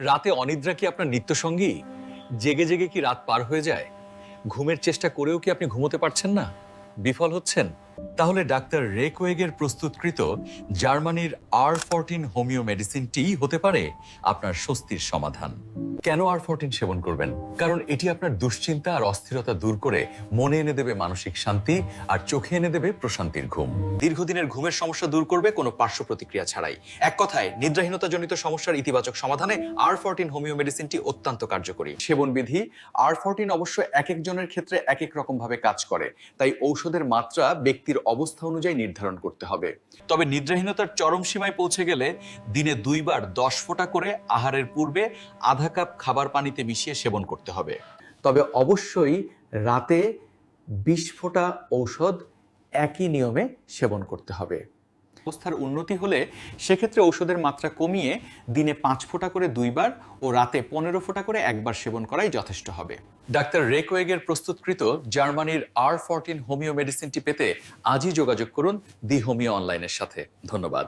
রাতে অনিদ্রা কি আপনার নিত্যসঙ্গী? জেগে জেগে কি রাত পার হয়ে যায়? ঘুমের চেষ্টা করেও কি আপনি ঘুমোতে পারছেন না? বিফল হচ্ছেন? তাহলে ডাক্তার রেকওয়েগের প্রস্তুতকৃত জার্মানির আর ফোরটিন হোমিও মেডিসিনটি হতে পারে আপনার স্বস্তির সমাধান। কেন আর ফোরটিন সেবন করবেন? কারণ এটি আপনার দুশ্চিন্তা আর অস্থিরতা দূর করে মনে এনে দেবে মানসিক শান্তি আর চোখে এনে দেবে প্রশান্তির ঘুম। দীর্ঘদিনের ঘুমের সমস্যা দূর করবে কোনো পার্শ্ব প্রতিক্রিয়া ছাড়াই। এক কথায়, নিদ্রাহীনতাজনিত সমস্যার ইতিবাচক সমাধানে আর ফোরটিন হোমিও মেডিসিনটি অত্যন্ত কার্যকরী। সেবন বিধি আর ফোরটিন অবশ্য এক একজনের ক্ষেত্রে এক এক রকম ভাবে কাজ করে। তাই ঔষধের মাত্রা ব্যক্তির অবস্থা অনুযায়ী নির্ধারণ করতে হবে। তবে নিদ্রাহীনতার চরম সীমায় পৌঁছে গেলে দিনে দুইবার দশ ফোঁটা করে আহারের পূর্বে আধা কাপ খাবার পানিতে মিশিয়ে সেবন করতে হবে। তবে অবশ্যই রাতে বিশ ফোঁটা ঔষধ একই নিয়মে সেবন করতে হবে। অবস্থার উন্নতি হলে সেক্ষেত্রে ঔষধের মাত্রা কমিয়ে দিনে পাঁচ ফোঁটা করে দুইবার ও রাতে পনেরো ফোঁটা করে একবার সেবন করাই যথেষ্ট হবে। ডাক্তার রেকোয়েগের প্রস্তুতকৃত জার্মানির আর ফরটিন হোমিও মেডিসিনটি পেতে আজই যোগাযোগ করুন দি হোমিও অনলাইনের সাথে। ধন্যবাদ।